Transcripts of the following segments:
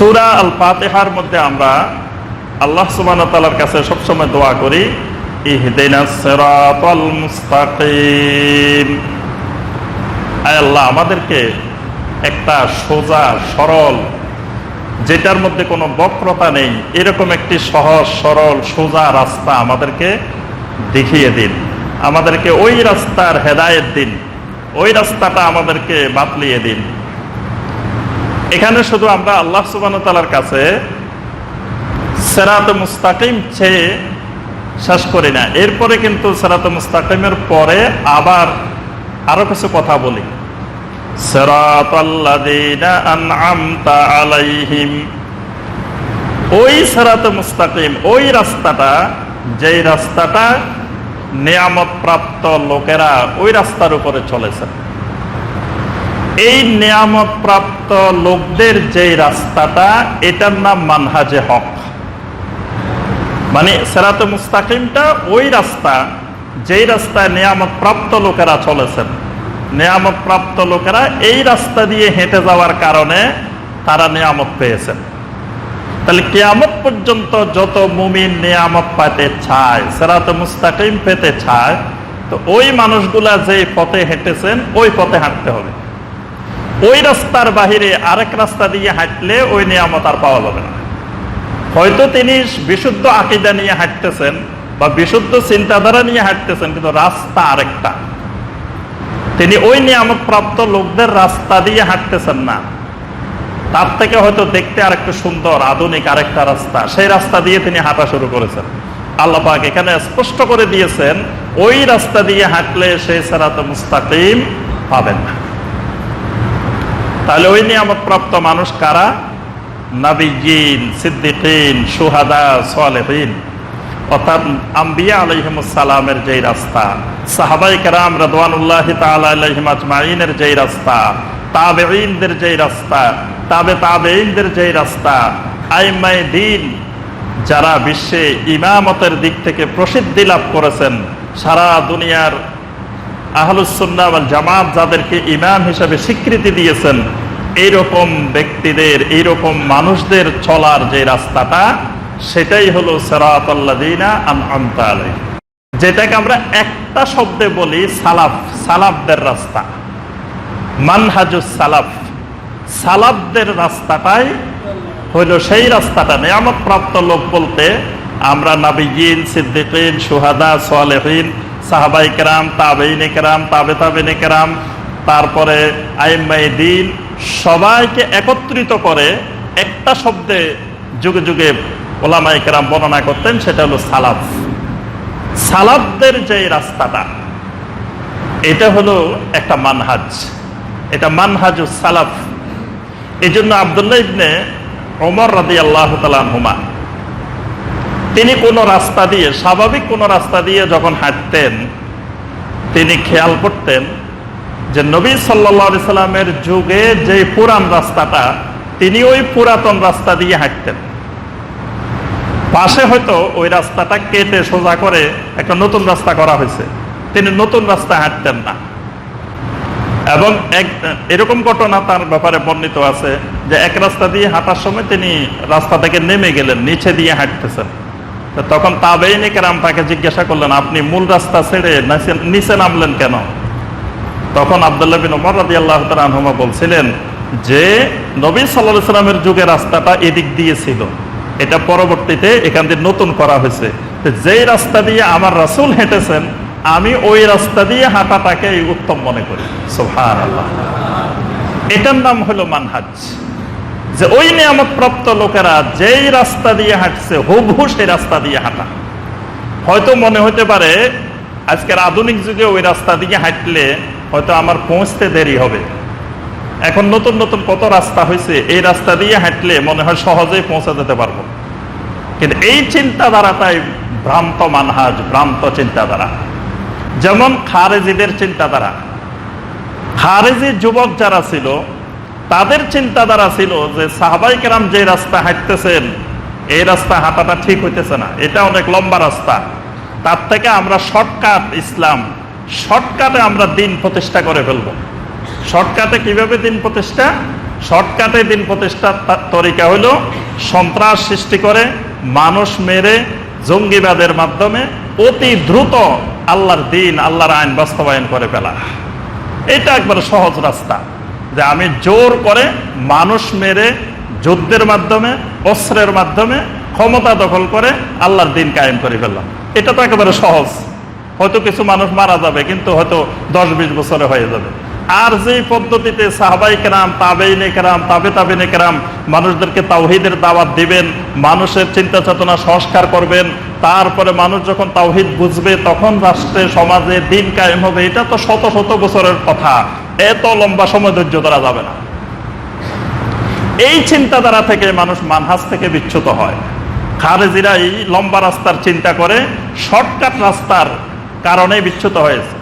সুরা আল ফাতেহার মধ্যে আমরা আল্লাহ সুবান তালার কাছে সবসময় দোয়া করি আল্লাহ, আমাদেরকে একটা সোজা, সরল, যেটার মধ্যে কোনো বক্রতা নেই, এরকম একটি সহজ, সরল, সোজা রাস্তা আমাদেরকে দেখিয়ে দিন। আমাদেরকে ওই রাস্তার হেদায়েত দিন, ওই রাস্তাটা আমাদেরকে বাতলিয়ে দিন। এখানে শুধু আমরা আল্লাহ সুবান তালার কাছে সেরাত মুস্তাকিম চেয়ে শেষ করি না। এরপরে কিন্তু সেরাত মুস্তাকিমের পরে আবার আরও কিছু কথা বলি। আলাইহিম। ওই সেরাত মুস্তাকিম, ওই রাস্তাটা, যেই রাস্তাটা নিয়ামত প্রাপ্ত লোকেরা ওই রাস্তার উপরে চলেছে। এই নিয়ামত প্রাপ্ত লোকদের যে রাস্তাটা, এটার নাম মানহাজে হক। মানে সেরাতে মুস্তাকিমটা ওই রাস্তা, যেই রাস্তায় নিয়ামত প্রাপ্ত লোকেরা চলেছেন। নিয়ামত প্রাপ্ত লোকেরা এই রাস্তা দিয়ে হেঁটে যাওয়ার কারণে তারা নিয়ামত পেয়েছেন। তাহলে কেয়ামত পর্যন্ত যত মুমিন নিয়ামত পাইতে চায়, সেরাতে মুস্তাকিম পেতে চায়, তো ওই মানুষগুলা যে পথে হেঁটেছেন, ওই পথে হাঁটতে হবে। ওই রাস্তার বাহিরে আরেক রাস্তা দিয়ে হাঁটলে ওই নিয়ামত আর পাওয়া যাবে না। হয়তো তিনি বিশুদ্ধ আকিদা নিয়ে হাঁটতেছেন বা বিশুদ্ধ চিন্তাধারা নিয়ে হাঁটতেছেন, কিন্তু রাস্তা আরেকটা। তিনি ওই নিয়ামত প্রাপ্ত লোকদের রাস্তা দিয়ে হাঁটতেছেন না। তার থেকে হয়তো দেখতে আরেকটু সুন্দর, আধুনিক আরেকটা রাস্তা। সেই রাস্তা দিয়ে তিনি হাঁটা শুরু করেছেন। আল্লাহ পাক এখানে স্পষ্ট করে দিয়েছেন, ওই রাস্তা দিয়ে হাঁটলে সেই সেরাত মুস্তাকিম পাবেন না। তাহলে ওই নিয়ামত প্রাপ্ত মানুষ কারা? নাবিজিন সিদ্দিকিন সুহাদা সোয়ালেহিন অর্থাৎ আম্বিয়া আলহিমসালামের যেই রাস্তা, সাহাবাই কেরাম রদওয়ানুল্লাহ তালাহিম আজমাইনের যেই রাস্তা, তাবেঈনদের যেই রাস্তা, তাবে তাবেঈনদের যেই রাস্তা আইমাই দিন, যারা বিশ্বে ইমামতের দিক থেকে প্রসিদ্ধি লাভ করেছেন, সারা দুনিয়ার আহলুসুন্না জামাত যাদেরকে ইমাম হিসাবে স্বীকৃতি দিয়েছেন, এইরকম ব্যক্তিদের, এইরকম মানুষদের চলার যে রাস্তাটা, সেটাই হলো সেরাতাল্লাদিনা আমতা আলাই যেটাকে আমরা একটা শব্দে বলি সালাফ, সালাফদের রাস্তা। মানহাজুস সালাফ, সালাফদের রাস্তাটাই হইল সেই রাস্তাটা। নিয়ামত প্রাপ্ত লোক বলতে আমরা নাবিগিন সিদ্দিকিন সুহাদা সোয়ালেহিন সাহাবাই কেরাম, তাবেইন কেরাম, তাবে তাবেন কেরাম, তারপরে আইমাই দিন, সবাইকে একত্রিত করে একটা শব্দে যুগে যুগে ওলামাই কেরাম বর্ণনা করতেন, সেটা হলো সালাফ। সালাফদের যে রাস্তাটা, এটা হলো একটা মানহাজ। এটা মানহাজ সালাফ। এই জন্য আবদুল্লাহ ইবনে ওমর রাদি আল্লাহ তালা হুমা তিনি কোন রাস্তা দিয়ে, স্বাভাবিক কোন রাস্তা দিয়ে যখন হাঁটতেন, তিনি খেয়াল করতেন যে নবী সাল্লা সাল্লামের যুগে যে পুরান রাস্তাটা, তিনি ওই পুরাতন রাস্তা দিয়ে হাঁটতেন। পাশে হয়তো ওই রাস্তাটা কেটে সোজা করে একটা নতুন রাস্তা করা হয়েছে। তিনি নতুন রাস্তা হাঁটতেন না। এবং এক, এরকম ঘটনা তার ব্যাপারে বর্ণিত আছে যে এক রাস্তা দিয়ে হাঁটার সময় তিনি রাস্তা থেকে নেমে গেলেন, নিচে দিয়ে হাঁটতেছেন। তখন তাবেইনে কেরাম তাকে জিজ্ঞাসা করলেন, আপনি মূল রাস্তা ছেড়ে নিচে নামলেন কেন? তখন আবদুল্লাহ বিন ওমর রাদি আল্লাহ তালহমা বলছিলেন, যে নবী সাল্লাহ সাল্লামের যুগে রাস্তাটা এদিক দিয়ে ছিল, এটা পরবর্তীতে এখান দিয়ে নতুন করা হয়েছে। যেই রাস্তা দিয়ে আমার রাসুল হেঁটেছেন, আমি ওই রাস্তা দিয়ে হাঁটাটাকে উত্তম মনে করি। সোহান এটার নাম হলো মানহাজ। যে ওই নিয়ামত প্রাপ্ত লোকেরা যেই রাস্তা দিয়ে হাঁটছে, হুবহু সেই রাস্তা দিয়ে হাঁটা। হয়তো মনে হতে পারে, আজকের আধুনিক যুগে ওই রাস্তা দিয়ে হাঁটলে হয়তো আমার পৌঁছতে দেরি হবে। এখন নতুন নতুন কত রাস্তা হয়েছে, এই রাস্তা দিয়ে হাঁটলে মনে হয় সহজেই পৌঁছে যেতে পারব। কিন্তু এই চিন্তাধারাটাই ভ্রান্ত মানহাজ, ভ্রান্ত চিন্তাধারা। যেমন খারেজিদের চিন্তাধারা। খারেজি যুবক যারা ছিল তাদের চিন্তাধারা ছিল যে সাহাবাই কেরাম যে রাস্তা হাঁটতেছেন, এই রাস্তা হাঁটাটা ঠিক হইতেছে না। এটা অনেক লম্বা রাস্তা। তার থেকে আমরা শর্টকাট ইসলাম। শর্টকাটে আমরা দিন প্রতিষ্ঠা করে ফেলব। শর্টকাটে কীভাবে দিন প্রতিষ্ঠা? শর্টকাটে দিন প্রতিষ্ঠার তরিকা হলো সন্ত্রাস সৃষ্টি করে মানুষ মেরে জঙ্গিবাদের মাধ্যমে অতি দ্রুত আল্লাহর দিন, আল্লাহর আইন বাস্তবায়ন করে ফেলা। এটা একবারে সহজ রাস্তা। যে আমি জোর করে মানুষ মেরে যুদ্ধের মাধ্যমে, অস্ত্রের মাধ্যমে ক্ষমতা দখল করে আল্লাহর দিন কায়েম করে ফেললাম। এটা তো একেবারে সহজ। হয়তো কিছু মানুষ মারা যাবে, কিন্তু হয়তো দশ বিশ বছরে হয়ে যাবে। আর যে পদ্ধতিতে সাহাবাই কেরাম, তাবেইনে কেরাম, তাবে তাবেনে কেরাম মানুষদেরকে তাওহিদের দাওয়াত দিবেন, মানুষের চিন্তা চেতনা সংস্কার করবেন, তারপরে মানুষ যখন তাওহিদ বুঝবে, তখন রাষ্ট্রে, সমাজে দিন কায়েম হবে, এটা তো শত শত বছরের কথা। এত লম্বা সময় ধৈর্য ধরা যাবে না। এই চিন্তাধারা থেকে মানুষ মানহাজ থেকে বিচ্যুত হয়। খারেজিরা এই লম্বা রাস্তার চিন্তা করে, শর্টকাট রাস্তার কারণে বিচ্যুত হয়েছে।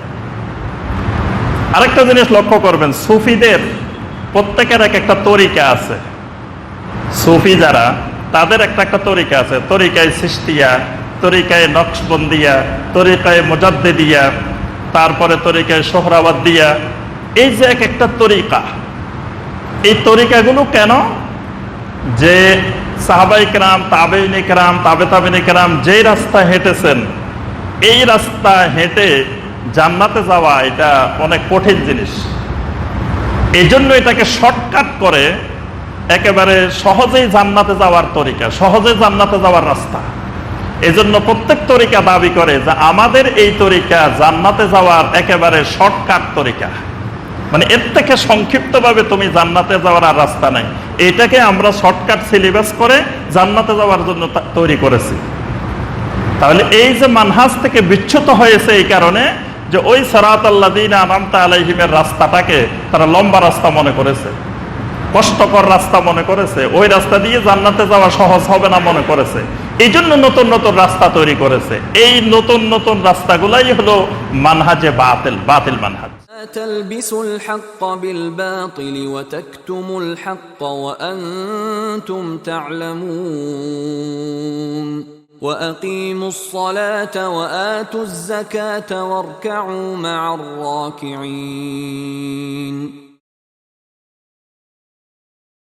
আরেকটা জিনিস লক্ষ্য করবেন, সুফিদের প্রত্যেকের এক একটা তরিকা আছে। সুফি যারা, তাদের একটা একটা তরিকা আছে। তরিকায় সৃষ্টিয়া, তরিকায় নকশবন্দিয়া, তরিকায় মোজাদ্দেদিয়া, তারপরে তরিকায় সোহরাবাদ দিয়া এই যে এক একটা তরিকা, এই তরিকাগুলো কেন? যে সাহাবাই কেরাম তাবে নিকরাম তাবে তাবেন কেরাম যেই রাস্তা হেঁটেছেন, এই রাস্তা হেঁটে জান্নাতে যাওয়া এটা অনেক কঠিন জিনিস। এই জন্য এটাকে শর্টকাট করে একেবারে সহজেই জান্নাতে যাওয়ার তরিকা সহজে জান্নাতে যাওয়ার রাস্তা। এজন্য প্রত্যেক তরিকা দাবি করে যে আমাদের এই তরিকা জান্নাতে যাওয়ার একেবারে শর্টকাট তরিকা। মানে এর থেকে সংক্ষিপ্তভাবে তুমি জান্নাতে যাওয়ার আর রাস্তা নাই। এটাকে আমরা শর্টকাট সিলেবাস করে জান্নাতে যাওয়ার জন্য তৈরি করেছি। তাহলে এই যে মানহাজ থেকে বিচ্যুত হয়েছে এই কারণে যে ওই সারাত আল্লাদিন আনামতা আলাইহিমের রাস্তাটাকে তারা লম্বা রাস্তা মনে করেছে কষ্টকর রাস্তা মনে করেছে ওই রাস্তা দিয়ে জান্নাতে যাওয়া সহজ হবে না মনে করেছে এই জন্য নতুন নতুন রাস্তা তৈরি করেছে এই নতুন নতুন রাস্তাগুলাই হলো মানহাজে বাতিল বাতিল মানহাজ لا تلبسوا الحق بالباطل وتكتموا الحق وأنتم تعلمون وأقيموا الصلاة وآتوا الزكاة واركعوا مع الراكعين.